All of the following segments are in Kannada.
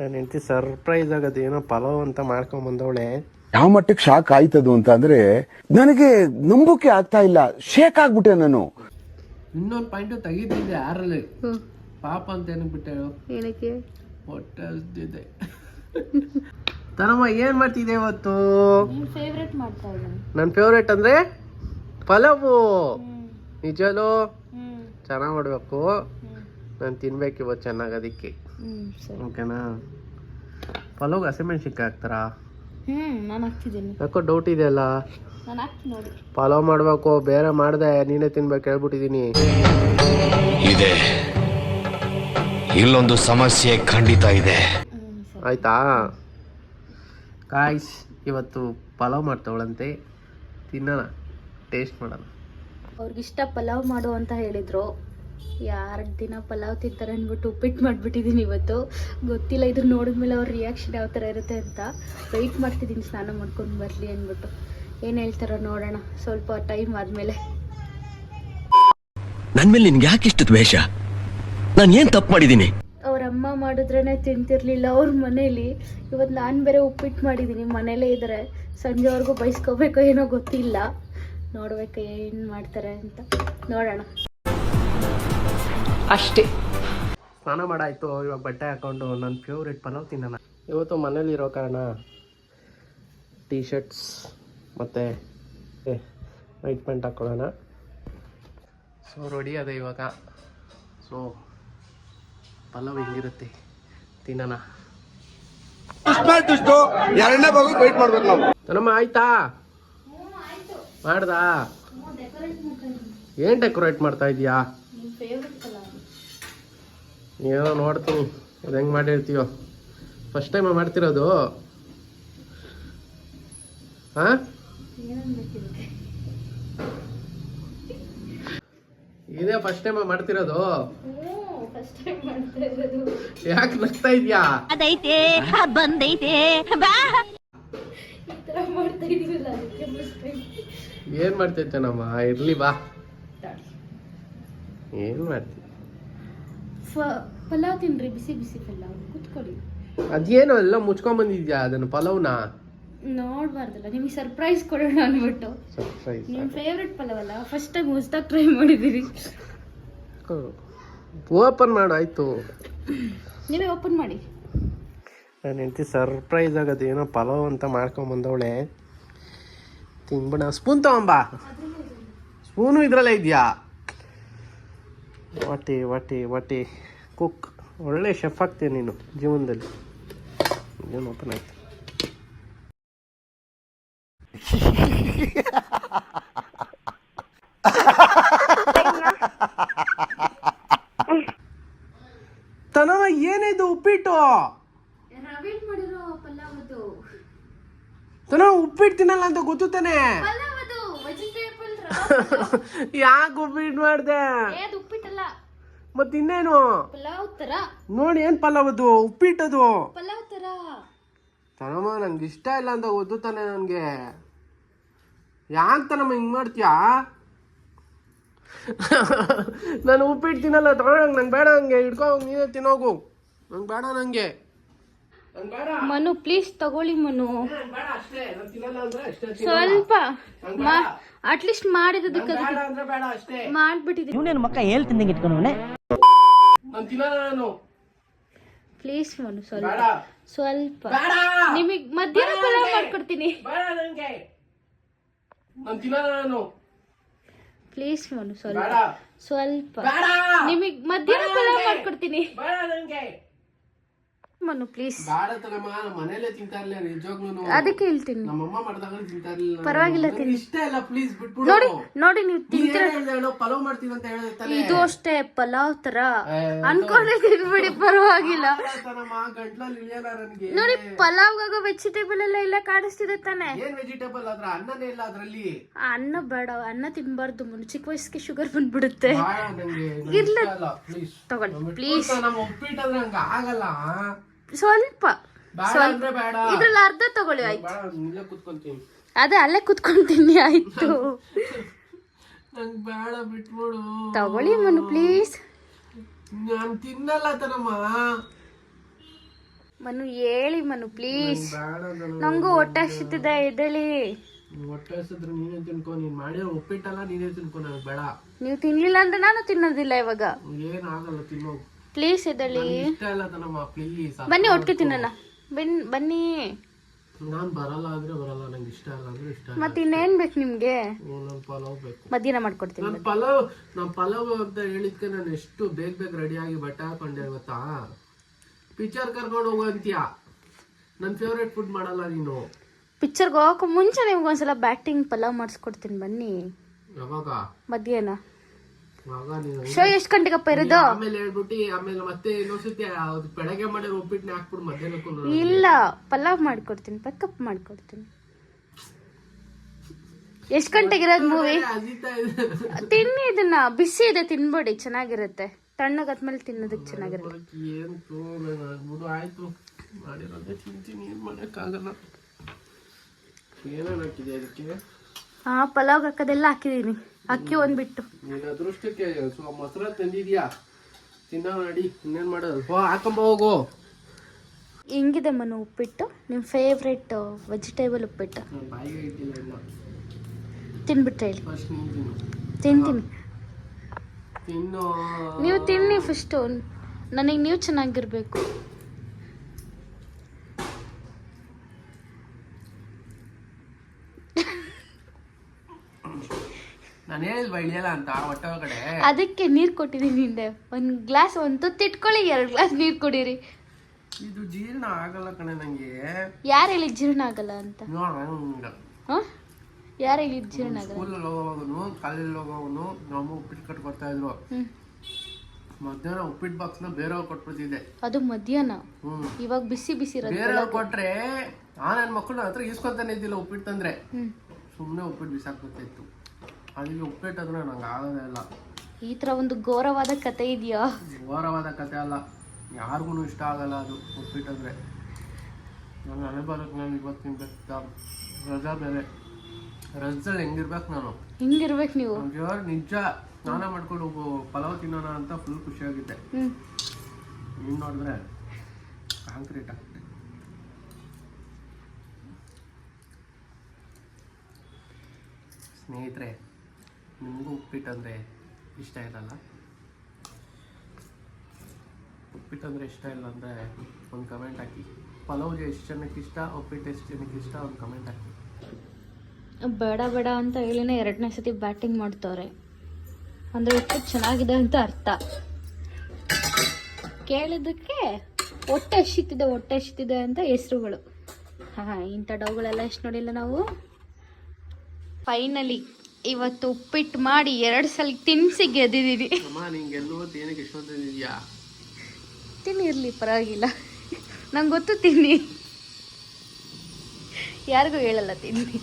ನನ್ನ ಹೆಂಡತಿ ಸರ್ಪ್ರೈಸ್ ಆಗೋದು ಏನೋ ಪಲಾವ್ ಅಂತ ಮಾಡ್ಕೊಂಡ್ ಬಂದವಳೆ. ಯಾವ ಮಟ್ಟಕ್ಕೆ ಶಾಕ್ ಆಯ್ತದು ಅಂತ ಅಂದ್ರೆ ನನಗೆ ನಂಬೋಕೆ ಆಗ್ತಾ ಇಲ್ಲ ಶೇಕ್ ಆಗ್ಬಿಟ್ಟೆ ನಾನು. ಇನ್ನೊಂದು ಪಾಯಿಂಟ್ ತೆಗಿತಿದ್ದೆ ಯಾರಲ್ಲಿ? ಪಾಪ ಅಂತ ಏನಕ್ಕೆ ಬಿಟ್ಟೆ? ಹೇಳು ಏನಕ್ಕೆ ಹೊಟ್ಟೆ ತನಮ್ಮ ಏನ್ ಮಾಡ್ತಿದ್ದೆ ಇವತ್ತು? ನಿನ್ ಫೇವ್ರೆಟ್ ಮಾಡ್ತಾ ಇದ್ದಾನೆ ನನ್ನ ಫೇವ್ರೇಟ್ ಅಂದ್ರೆ ಪಲಾವು. ನಿಜಲೋ? ಚೆನ್ನಾಗಿ ಮಾಡ್ಬೇಕು. ನಾನು ತಿನ್ಬೇಕು ಇವತ್ತು ಚೆನ್ನಾಗಿ ಅದಕ್ಕೆ. ಓಕೆನಾ? ಪಲಾವ್ಗೆ ಹಸಿಮೆಣ್ಸಿನ್ಕಾಯಿ ಹಾಕ್ತಾರಾ ಹ್ಮ್ ನಾನು ಹಾಕ್ತಿದ್ದೀನಿ. ಯಾಕೋ ಡೌಟ್ ಇದೆ ಅಲ್ಲ ನಾನು ಹಾಕ್ತೀನಿ ನೋಡಿ. ಪಲಾವ್ ಮಾಡ್ಬೇಕು ಬೇರೆ ಮಾಡ್ದೆ ನೀನೇ ತಿನ್ಬೇಕು ಹೇಳ್ಬಿಟ್ಟಿದೀನಿ. ಇದೆ. ಇಲ್ಲೊಂದು ಸಮಸ್ಯೆ ಖಂಡಿತ ಇದೆ. ಆಯ್ತಾ? ಕಾಯ್ಸ್ ಇವತ್ತು ಪಲಾವ್ ಮಾಡ್ತವಳಂತೆ. ತಿನ್ನೋಣ ಟೇಸ್ಟ್ ಮಾಡೋಣ. ಅವ್ರಿಗಿಷ್ಟ ಪಲಾವ್ ಮಾಡು ಅಂತ ಹೇಳಿದ್ರು. ಯಾರು ದಿನ ಪಲಾವ್ ತಿಂತಾರೆ ಅಂದ್ಬಿಟ್ಟು ಉಪ್ಪಿಟ್ಟು ಮಾಡಿಬಿಟ್ಟಿದ್ದೀನಿ ಇವತ್ತು. ಗೊತ್ತಿಲ್ಲ ಇದು ನೋಡಿದ್ಮೇಲೆ ಅವ್ರ ರಿಯಾಕ್ಷನ್ ಯಾವ ಥರ ಇರುತ್ತೆ ಅಂತ. ವೆಯ್ಟ್ ಮಾಡ್ತಿದ್ದೀನಿ ಸ್ನಾನ ಮಾಡ್ಕೊಂಡು ಬರಲಿ ಅಂದ್ಬಿಟ್ಟು ಏನು ಹೇಳ್ತಾರೋ ನೋಡೋಣ ಸ್ವಲ್ಪ ಟೈಮ್ ಆದಮೇಲೆ. ನನ್ನ ಮೇಲೆ ನಿನ್ಗೆ ಯಾಕೆ ಇಷ್ಟು ದ್ವೇಷ? ನಾನು ಏನು ತಪ್ಪು ಮಾಡಿದ್ದೀನಿ ಅವ್ರ ಅಮ್ಮ ಮಾಡಿದ್ರೇ ತಿಂತಿರ್ಲಿಲ್ಲ ಅವ್ರ ಮನೇಲಿ. ಇವತ್ತು ನಾನು ಬೇರೆ ಉಪ್ಪಿಟ್ಟು ಮಾಡಿದ್ದೀನಿ ಮನೇಲೇ ಇದ್ರೆ. ಸಂಜೆವರೆಗೂ ಬಯಸ್ಕೋಬೇಕೋ ಏನೋ ಗೊತ್ತಿಲ್ಲ. ನೋಡ್ಬೇಕು ಏನು ಮಾಡ್ತಾರೆ ಅಂತ. ನೋಡೋಣ. ಅಷ್ಟೇ. ಸ್ನಾನ ಮಾಡಾಯ್ತು, ಇವಾಗ ಬಟ್ಟೆ ಹಾಕೊಂಡು ನನ್ನ ಫೇವ್ರೇಟ್ ಪಲಾವ್ ತಿನ್ನೋಣ. ಇವತ್ತು ಮನೇಲಿ ಇರೋ ಕಾರಣ ಟೀ ಶರ್ಟ್ಸ್ ಮತ್ತು ನೈಟ್ ಪ್ಯಾಂಟ್ ಹಾಕ್ಕೊಳ್ಳೋಣ ಸೊ ರೆಡಿ ಅದೇ ಇವಾಗ. ಸೊ ಪಲಾವ್ ಹೆಂಗಿರುತ್ತೆ? ತಿನ್ನೋಣ. ಎರಡನೇ ಭಾಗ ಆಯ್ತಾ? ಮಾಡ್ದಾ? ಏನು ಡೆಕೋರೇಟ್ ಮಾಡ್ತಾ ಇದೀಯಾ? ಏನೋ ನೋಡ್ತೀನಿ. ಅದು ಹೆಂಗೆ ಮಾಡಿರ್ತೀಯೋ. ಫಸ್ಟ್ ಟೈಮ್ ಮಾಡ್ತಿರೋದು. ಹಾಂ ಇದೇ ಫಸ್ಟ್ ಟೈಮ್ ಮಾಡ್ತಿರೋದು? ಯಾಕೆ ನಗ್ತಾ ಇದ್ಯಾ? ಅದೈತೆ ಬಂದೈತೆ. ಬಾ. ಏನ್ ಥರ ಮಾಡ್ತಾ ಇದೀವಲ್ಲ ಅದಕ್ಕೆ ಮಸ್ತ್ ಏನು ಮಾಡ್ತಿರ್ತೇನಮ್ಮ? ಇರ್ಲಿ ಬಾ. ಏನ್ ಮಾಡ್ತಿ ಫ- ಪಲಾವ್ ತಿನ್ರಿ ಬಿಸಿ ಬಿಸಿ ಪಲಾವ್ ಕುತ್ಕೊಳ್ಳಿ. ಅದೇನೋ ಎಲ್ಲ ಮುಚ್ಕೊಂಡ್ ಅದನ್ನ ಪಲಾವ್ನ? ನೋಡ್ಬಾರ್ದಲ್ಲ ನಿಮಗೆ ಸರ್ಪ್ರೈಸ್ ಕೊಡೋಣ ಅಂದ್ಬಿಟ್ಟು. ಸರ್ಪ್ರೈಸ್ ನಿಮ್ಮ ಫೇವ್ರೆಟ್ ಪಲಾವ್ ಅಲ್ಲ ಫಸ್ಟ್ ಟೈಮ್ ಹೊಸ್ದಾಗಿ ಟ್ರೈ ಮಾಡಿದ್ದೀರಿ. ಓಪನ್ ಮಾಡು ಆಯ್ತು. ನೀವೇ ಓಪನ್ ಮಾಡಿ. ನನ್ನ ಹೆಂಡತಿ ಸರ್ಪ್ರೈಸ್ ಆಗೋದು ಏನೋ ಪಲಾವ್ ಅಂತ ಮಾಡ್ಕೊಂಡ್ ಬಂದವಳೆ. ತಿನ್ಬಿಡ. ಸ್ಪೂನ್ ತಗೊಂಬಾ ಸ್ಪೂನು ಇದ್ರಲ್ಲೇ ಇದೆಯಾ? ವಾಟಿ ವಾಟಿ ವಾಟಿ. ಕುಕ್. ಒಳ್ಳೆ ಶೆಫ್ ಆಗ್ತೀಯ ನೀನು ಜೀವನದಲ್ಲಿ. ಏನು ಓಪನ್ ಆಯ್ತು? ತನವ ಏನಿದು ಉಪ್ಪಿಟ್ಟು? ತನವ ತನ ಉಪ್ಪಿಟ್ಟು ತಿನ್ನಲ್ಲ ಅಂತ ಗೊತ್ತು ತಾನೆ? ಯಾಕೆ ಉಪ್ಪಿಟ್ಟು ಮಾಡ್ದೆ? ಅದು ಉಪ್ಪಿಟ್ಟಲ್ಲ ಮತ್ ಇನ್ನೇನು ಪಲಾವ್ ತರ. ನೋಡಿ ಏನ್ ಪಲಾವ್ ಅದು? ಉಪ್ಪಿಟ್ಟದು ಪಲಾವ್ ತರ. ತನಮ್ಮ ನಂಗೆ ಇಷ್ಟ ಇಲ್ಲ ಅಂತ ಗೊತ್ತು ತಾನೆ ನನಗೆ. ಯಾಕೆ ತನಮ್ಮ ಹಿಂಗೆ ಮಾಡ್ತೀಯಾ? ನಾನು ಉಪ್ಪಿಟ್ಟು ತಿನ್ನಲ್ಲ ತಗೊಂಡಂಗೆ ನಂಗೆ ಬೇಡ ಹಂಗೆ. ಹಿಡ್ಕೊ ನೀನೇ ತಿನ್ನೋಗು. ನಂಗೆ ಬೇಡ ನಂಗೆ. ನಂಗೆ ಬೇಡ. ಮನು ಪ್ಲೀಸ್ ತಗೊಳ್ಳಿ ಮನು. ನಂಗ್ ಬೇಡ ಅಷ್ಟೇ. ನಾನು ಅಂದ್ರೆ ಅಷ್ಟೇ ಸ್ವಲ್ಪ. ಅಟ್ಲೀಸ್ಟ್ ಮಾಡಿದ್ದಕ್ಕೆ ನಂಗ್ ಬೇಡ ಅಂದ್ರೆ ಬೇಡ ಅಷ್ಟೇ. ಮಾಡ್ಬಿಟ್ಟಿದ್ದೀನಿ ಇವನೇನು ಮಕ್ಕ ಹೇಳ್ತೀನಿ ಇಟ್ಕೊಂಡವನೆ ನಾನು ತಿನ್ನಲ್ಲ ನಾನು. ಪ್ಲೀಸ್ ಮನು ಸ್ವಲ್ಪ. ಬೇಡ. ಸ್ವಲ್ಪ. ಬೇಡ. ನಿಮಗ್ ಮಧ್ಯಾಹ್ನ ಪಲಾವ್ ಮಾಡ್ಕೊಡ್ತೀನಿ. ಬೇಡ ನಾನು ತಿನ್ನಲ್ಲ ನಾನು. ಪ್ಲೀಸ್ ಮನು ಸ್ವಲ್ಪ. ಬೇಡ. ಸ್ವಲ್ಪ. ಬೇಡ. ನಿಮಗ್ ಮಧ್ಯಾಹ್ನ ಪಲಾವ್ ಮಾಡ್ಕೊಡ್ತೀನಿ. ಬೇಡ ಮನು ಪ್ಲೀಸ್ ಬೇಡ ನಮ್ಮ ನಿಜವಾಗ್ಲೂ ಅದಕ್ಕೆ ಹೇಳ್ತೀನಿ. ಮಾಡಿದಾಗ ಪರವಾಗಿಲ್ಲ ತಿನ್ನಿ. ಇಷ್ಟ ಇಲ್ಲ ಪ್ಲೀಸ್ ಬಿಟ್ಬಿಡು. ನೋಡಿ ನೋಡಿ ನೀವು ತಿಂತೀರ ಪಲಾವ್ ಅಂತ ಇದು ಅಷ್ಟೇ ಪಲಾವ್ ತರ. ಅನ್ಕೊಂಡಿದ್ದೀನಿ ಬಿಡಿ ತಿನ್ಬಿಡಿ ಪರವಾಗಿಲ್ಲ. ನೋಡಿ ಪಲಾವ್ ಆಗೋ ವೆಜಿಟೇಬಲ್ ಎಲ್ಲ ಇಲ್ಲ ಕಾಣಿಸ್ತಿದೆ ತಾನೆ. ಏನ್ ವೆಜಿಟೇಬಲ್ ಅದ್ರ ಅನ್ನನೇ ಇಲ್ಲ ಅದ್ರಲ್ಲಿ? ಆ ಅನ್ನ ಬೇಡ ಅನ್ನ ತಿನ್ಬಾರ್ದು ಮುನ್ ಚಿಕ್ಕ ವಯಸ್ಸಿಗೆ ಶುಗರ್ ಬಂದ್ಬಿಡುತ್ತೆ. ಇರ್ಲಿ ತಗೊಳ್ಳಿ ಪ್ಲೀಸ್ ನಮ್ಮ ಉಪ್ಪಿಟ್ಟು ಅಂದ್ರೆ ಹಂಗ ಆಗಲ್ಲ ಸ್ವಲ್ಪ ಇದ್ರಲ್ಲಿ ಅರ್ಧ ತಗೊಳ್ಳಿ ಆಯ್ತು. ಅದೇ ಅಲ್ಲೇ ಕುತ್ಕೊಂತೀನಿ ಆಯ್ತು. ತಗೊಳ್ಳಿ ಮನು ಪ್ಲೀಸ್ ನಾನು ತಿನ್ನಲ್ಲ ತನಮ್ಮ. ಮನು ಹೇಳಿ ಮನು ಪ್ಲೀಸ್ ನಂಗು ಹೊಟ್ಟೆ ಹಸಿತಿದೆ ಎದ್ದೇಳಿ ಹೊಟ್ಟೆ ಹಸಿದ್ರೆ ನೀನೇ ತಿನ್ಕೊ ನೀನ್ ಮಾಡಿರೋ ನೀನೇ ತಿನ್ಕೊ ನನಗೆ ಬೇಡ. ನೀವು ತಿನ್ಲಿಲ್ಲ ಅಂದ್ರೆ ನಾನು ತಿನ್ನೋದಿಲ್ಲ ಇವಾಗ. ಏನಾಗಲ್ಲ ತಿನ್ನೋ ಪ್ಲೀಸ್ ಇದರಲ್ಲಿ ಇಷ್ಟ ಇಲ್ಲ ತನಮ್ಮ ಪ್ಲೀಸ್ ಬನ್ನಿ ಒಟ್ಟಿಗೆ ತಿನ್ನೋಣ. ಬನ್ ಬನ್ನಿ. ನಾನು ಬರಲ್ಲ ಆದ್ರೆ ಬರಲ್ಲ ನಂಗೆ ಇಷ್ಟ ಇಲ್ಲ ಅಂದ್ರೆ ಇಷ್ಟ ಇಲ್ಲ. ಮತ್ತೆ ಇನ್ನೇನ್ ಬೇಕು ನಿಮ್ಗೆ? ಪಲಾವ್ ಬೇಕು. ಮಧ್ಯಾಹ್ನ ಮಾಡ್ಕೊಡ್ತೀನಿ ನಾನು ಪಲಾವ್ ನಾನು ಪಲಾವ್ ಅಂತ ಹೇಳಿದ್ಕೆ ನಾನು ಎಷ್ಟು ಬೇಗ ಬೇಗ ರೆಡಿ ಆಗಿ ಬಟ್ಟೆ ಹಾಕೊಂಡೆ ಗೊತ್ತಾ? ಪಿಕ್ಚರ್ ಕರ್ಕೊಂಡು ಹೋಗು ಅಂತೀಯ? ನನ್ನ ಫೇವ್ರೆಟ್ ಫುಡ್ ಮಾಡಲ್ಲ ನೀನು. ಪಿಕ್ಚರ್ಗೆ ಹೋಗಕ್ಕೂ ಮುಂಚೆ ನಿಮ್ಗೆ ಒಂದ್ಸಲ ಬ್ಯಾಟಿಂಗ್ ಪಲಾವ್ ಮಾಡಿಸ್ಕೊಡ್ತೀನಿ ಬನ್ನಿ. ಯಾವಾಗ? ಮಧ್ಯಾಹ್ನ. ಶೋ ಎಷ್ಟು ಗಂಟೆಗಪ್ಪ ಇರೋದು? ಆಮೇಲೆ ಹೇಳ್ಬಿಟ್ಟು ಆಮೇಲೆ ಮತ್ತೆ ಇನ್ನೊಂದ್ಸತಿ ಬೆಳಗ್ಗೆ ಮಾಡಿರೋ ಉಪ್ಪಿಟ್ಟನ್ನ ಹಾಕ್ಬಿಟ್ಟು ಮಧ್ಯಾಹ್ನಕ್ಕೂ ಇಲ್ಲ ಪಲಾವ್ ಮಾಡ್ಕೊಡ್ತೀನಿ ಪಕ್ಕಪ್ ಮಾಡ್ಕೊಡ್ತೀನಿ. ಎಷ್ಟು ಗಂಟೆಗೆ ಇರೋದು ಮೂವಿ ತಿನ್ನಿ ಇದನ್ನ ಬಿಸಿ ಇದೆ ತಿನ್ಬೇಡಿ ಚೆನ್ನಾಗಿರುತ್ತೆ. ತಣ್ಣಗಾದ್ಮೇಲೆ ತಿನ್ನೋದಕ್ಕೆ ಚೆನ್ನಾಗಿರುತ್ತೆ. ಹಾ ಪಲಾವ್ ಹಾಕೋದೆಲ್ಲ ಹಾಕಿದೀನಿ. ಅಕ್ಕಿ ಒಂದ್ ಬಿಟ್ಟು ನೀನ್ ಅದೃಷ್ಟಕ್ಕೆ ಮೊಸರ ತಂದಿದ್ಯಾ? ತಿನ್ನೋ ಇನ್ನೇನ್ ಮಾಡೋದು? ಹೋ ಹಾಕೊಂಬ ಹೋಗು. ಹೆಂಗಿದೆ ಮನು ಉಪ್ಪಿಟ್ಟು. ನಿಮ್ಮ ಫೇವ್ರೆಟ್ ವೆಜಿಟೇಬಲ್ ಉಪ್ಪಿಟ್ಟು. ತಿನ್ಬಿಟ್ಟು ಹೇಳಿ. ತಿಂತೀನಿ. ನೀವು ತಿನ್ನಿ ಫಸ್ಟು ನನಗೆ ನೀವು ಚೆನ್ನಾಗಿರ್ಬೇಕು. ನಾನು ಹೇಳಿಲ್ವಾ ಇಳಿಯಲ್ಲ ಅಂತ ಹೊಟ್ಟೆ ಒಳಗಡೆ. ಅದಕ್ಕೆ ನೀರು ಕೊಟ್ಟಿದ್ದೀನಿ ಹಿಂದೆ ಒಂದು ಗ್ಲಾಸ್ ಒಂದು ತುತ್ತಿ ಇಟ್ಕೊಳ್ಳಿ ಎರಡು ಗ್ಲಾಸ್ ನೀರು ಕುಡೀರಿ. ಇದು ಜೀರ್ಣ ಆಗಲ್ಲ ಕಣೆ ನಂಗೆ. ಯಾರು ಹೇಳಿ ಜೀರ್ಣ ಆಗಲ್ಲ ಅಂತ? ಹಾಂ? ಯಾರು ಹೇಳಿದ್ ಜೀರ್ಣ ಆಗಲ್ಲ? ಸ್ಕೂಲಲ್ಲಿ ಹೋಗೋವನು ಕಾಲೇಜಲ್ಲಿ ಹೋಗೋವನು ನಮ್ಮ ಉಪ್ಪಿಟ್ಟು ಕಟ್ಕೊಡ್ತಾ ಇದ್ರು. ಮಧ್ಯಾಹ್ನ ಉಪ್ಪಿಟ್ಟು ಬಾಕ್ಸ್ನ ಬೇರೆಯವ್ರು ಕೊಟ್ಬಿಡ್ತಿದ್ದೆ ಅದು ಮಧ್ಯಾಹ್ನ? ಇವಾಗ ಬಿಸಿ ಬಿಸಿ ಬೇರೆಯವ್ರು ಕೊಟ್ರೆ ಆ ನನ್ನ ಮಕ್ಕಳು ಹತ್ರ ಇಸ್ಕೊಂತಾನೆ ಇದ್ದಿಲ್ಲ ಉಪ್ಪಿಟ್ಟು ತಂದ್ರೆ. ಸುಮ್ಮನೆ ಉಪ್ಪಿಟ್ಟು ಬಿಸಾಕ್ಬಿಡ್ತಿತ್ತು ಅದಕ್ಕೆ ಉಪ್ಪಿಟ್ಟು ಅಂದ್ರೆ ನಂಗೆ ಆಗೋದೇ ಇಲ್ಲ. ಈ ಥರ ಒಂದು ಘೋರವಾದ ಕತೆ ಇದೆಯಾ? ಘೋರವಾದ ಕತೆ ಅಲ್ಲ. ಯಾರಿಗೂ ಇಷ್ಟ ಆಗಲ್ಲ ಅದು ಉಪ್ಪಿಟ್ಟು ಅಂದರೆ ನಾನು ಹಣೆ ಬರೋಕ್ಕೆ ನಾನು ಇವತ್ತು ತಿನ್ಬೇಕು ರಜಾ ಬೇರೆ. ರಜದಲ್ಲಿ ಹೆಂಗಿರ್ಬೇಕು ನಾನು? ಹಿಂಗಿರ್ಬೇಕು ನೀವು? ನಂಗೆ ನಿಜ ಸ್ನಾನ ಮಾಡ್ಕೊಂಡು ಹೋಗು ಪಲಾವ್ ತಿನ್ನೋಣ ಅಂತ ಫುಲ್ ಖುಷಿಯಾಗಿದ್ದೆ. ಇನ್ನು ನೀನು ನೋಡಿದ್ರೆ ಕಾಂಕ್ರೀಟ್ ಆಗ್ತದೆ. ಸ್ನೇಹಿತರೆ ನಿಮಗೂ ಉಪ್ಪಿಟ್ಟು ಅಂದರೆ ಇಷ್ಟ ಇರಲ್ಲ? ಉಪ್ಪಿಟ್ಟು ಅಂದರೆ ಇಷ್ಟ ಇಲ್ಲ ಅಂದರೆ ಒಂದು ಕಮೆಂಟ್ ಹಾಕಿ. ಪಲಾವ್ಗೆ ಎಷ್ಟು ಜನಕ್ಕೆ ಇಷ್ಟ, ಉಪ್ಪಿಟ್ಟು ಎಷ್ಟು ಜನಕ್ಕೆ ಇಷ್ಟ ಒಂದು ಕಮೆಂಟ್ ಹಾಕಿ. ಬೇಡ ಬೇಡ ಅಂತ ಹೇಳಿನೇ ಎರಡನೇ ಸತಿ ಬ್ಯಾಟಿಂಗ್ ಮಾಡ್ತವ್ರೆ. ಅಂದರೆ ಉಪ್ಪು ಚೆನ್ನಾಗಿದೆ ಅಂತ ಅರ್ಥ. ಕೇಳಿದ್ದಕ್ಕೆ ಹೊಟ್ಟೆ ಎಷ್ಟಿದೆ ಹೊಟ್ಟೆ ಎಷ್ಟಿದೆ ಅಂತ ಹೆಸರುಗಳು. ಹಾಂ, ಇಂಥ ಡೌಗಳೆಲ್ಲ ಎಷ್ಟು ನೋಡಿಲ್ಲ ನಾವು? ಫೈನಲಿ ಇವತ್ತು ಉಪ್ಪಿಟ್ಟು ಮಾಡಿ ಎರಡು ಸಲ ತಿನ್ಸಿ ಗೆದ್ದಿದ್ದೀನಿ ಇದೆಯಾ ತಿನ್ನಿರ್ಲಿ ಪರವಾಗಿಲ್ಲ. ನಂಗೆ ಗೊತ್ತು ತಿನ್ನಿ. ಯಾರಿಗೂ ಹೇಳಲ್ಲ ತಿನ್ನಿ.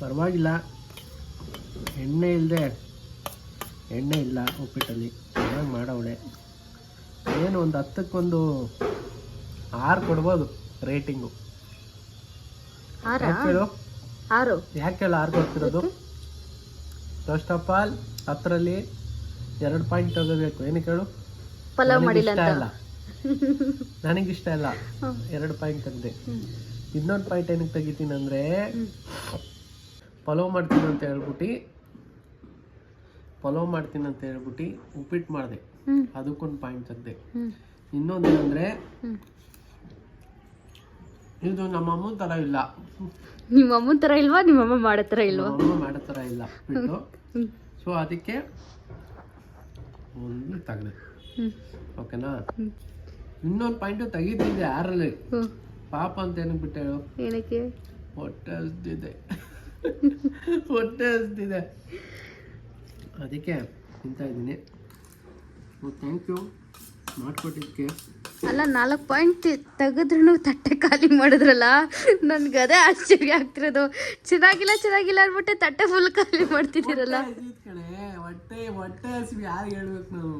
ಪರವಾಗಿಲ್ಲ. ಎಣ್ಣೆ ಇಲ್ಲದೆ ಎಣ್ಣೆ ಇಲ್ಲ ಉಪ್ಪಿಟ್ಟಲ್ಲಿ. ಚೆನ್ನಾಗಿ ಮಾಡವಳೆ. ಏನು ಒಂದು ಹತ್ತಕ್ಕೊಂದು ಆರು ಕೊಡ್ಬೋದು ರೇಟಿಂಗು. ಆರ? ಯಾಕೆ ಹೇಳು? ಆರು. ಕೊಡ್ತಿರೋದು? ಫಸ್ಟ್ ಆಫ್ ಆಲ್ ಹತ್ತರಲ್ಲಿ ಎರಡು ಪಾಯಿಂಟ್ ತಗೋಬೇಕು. ಏನಕ್ಕೆ ಹೇಳು ಪಲಾವ್ ಮಾಡಿಲ್ಲ ಇಲ್ಲ ನನಗಿಷ್ಟ ಇಲ್ಲ. ಎರಡು ಪಾಯಿಂಟ್ ತೆಗ್ದೆ. ಇನ್ನೊಂದು ಪಾಯಿಂಟ್ ಏನಕ್ಕೆ ತೆಗಿತೀನಿ ಅಂದರೆ ಪಲಾವ್ ಮಾಡ್ತೀನಿ ಅಂತ ಹೇಳ್ಬಿಟ್ಟು ಪಲಾವ್ ಮಾಡ್ತೀನಿ ಅಂತ ಹೇಳ್ಬಿಟ್ಟು ಉಪ್ಪಿಟ್ಟು ಮಾಡಿದೆ. ಅದಕ್ಕೊಂದು ಪಾಯಿಂಟ್ ತೆಗ್ದೆ. ಇನ್ನೊಂದೇನಂದ್ರೆ ಇದು ನಮ್ಮ ಅಮ್ಮನ ತರ ಇಲ್ಲ. ನಿಮ್ಮ ಅಮ್ಮನ ಥರ ಇಲ್ವಾ? ನಿಮ್ಮ ಅಮ್ಮ ಮಾಡೋ ಇಲ್ವಾ? ಅಮ್ಮ ಮಾಡೋ ಥರ ಇಲ್ಲ ಸೊ ಅದಕ್ಕೆ ಒಂದು ತೆಗ್ದೆ. ಓಕೆನಾ? ಇನ್ನೊಂದು ಪಾಯಿಂಟ್ ತೆಗಿತಿದ್ದೆ ಯಾರಲ್ಲಿ? ಪಾಪ ಅಂತ ಏನಕ್ಕೆ ಬಿಟ್ಟು ಹೇಳು? ಏನಕ್ಕೆ? ಹೊಟ್ಟೆ ಹಸ್ದಿದೆ. ಹೊಟ್ಟೆ ಹಸ್ದಿದೆ. ಅದಕ್ಕೆ ತಿಂತಾ ಇದ್ದೀನಿ. ಥ್ಯಾಂಕ್ ಯು ಮಾಡಿಕೊಟ್ಟಿದ್ದಕ್ಕೆ. ಅಲ್ಲ ನಾಲ್ಕು ಪಾಯಿಂಟ್ ತೆಗೆದ್ರೂ ತಟ್ಟೆ ಖಾಲಿ ಮಾಡಿದ್ರಲ್ಲ? ನನ್ಗೆ ಅದೇ ಆಶ್ಚರ್ಯ ಆಗ್ತಿರೋದು. ಚೆನ್ನಾಗಿಲ್ಲ ಚೆನ್ನಾಗಿಲ್ಲ ಅಂದ್ಬಿಟ್ಟು ತಟ್ಟೆ ಫುಲ್ ಖಾಲಿ ಮಾಡ್ತಿದ್ದೀರಲ್ಲ? ಹೊಟ್ಟೆ ಹೊಟ್ಟೆ ಹಸಿವು ಯಾರು ಹೇಳ್ಬೇಕು ನಾವು?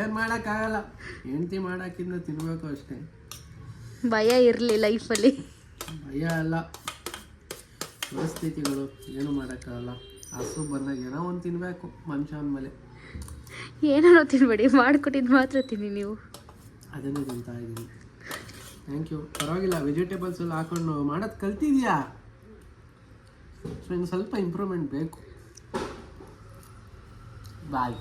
ಏನು ಮಾಡೋಕ್ಕಾಗಲ್ಲ ಹೆಂಡ್ತಿ ಮಾಡೋಕ್ಕಿಂತ ತಿನ್ನಬೇಕು ಅಷ್ಟೇ. ಭಯ ಇರಲಿ ಲೈಫಲ್ಲಿ ಭಯ ಅಲ್ಲ. ಪರಿಸ್ಥಿತಿಗಳು ಏನು ಮಾಡೋಕ್ಕಾಗಲ್ಲ. ಹಸು ಬಂದಾಗ ಏನೋ ಒಂದು ತಿನ್ನಬೇಕು ಮನುಷ್ಯ ಅಂದಮೇಲೆ ಏನೋ ತಿನ್ಬೇಡಿ ಮಾಡಿಕೊಟ್ಟಿದ್ದು ಮಾತ್ರ ತಿನ್ನಿ ನೀವು. ಅದನ್ನು ತಿಂತಾ ಇದ್ದೀನಿ. ಥ್ಯಾಂಕ್ ಯು ಪರವಾಗಿಲ್ಲ ವೆಜಿಟೇಬಲ್ಸ್ ಎಲ್ಲ ಹಾಕೊಂಡು ಮಾಡೋದು ಕಲ್ತಿದ್ಯಾ? ಸೊ ಇನ್ನು ಸ್ವಲ್ಪ ಇಂಪ್ರೂವ್ಮೆಂಟ್ ಬೇಕು. ಬಾಯ್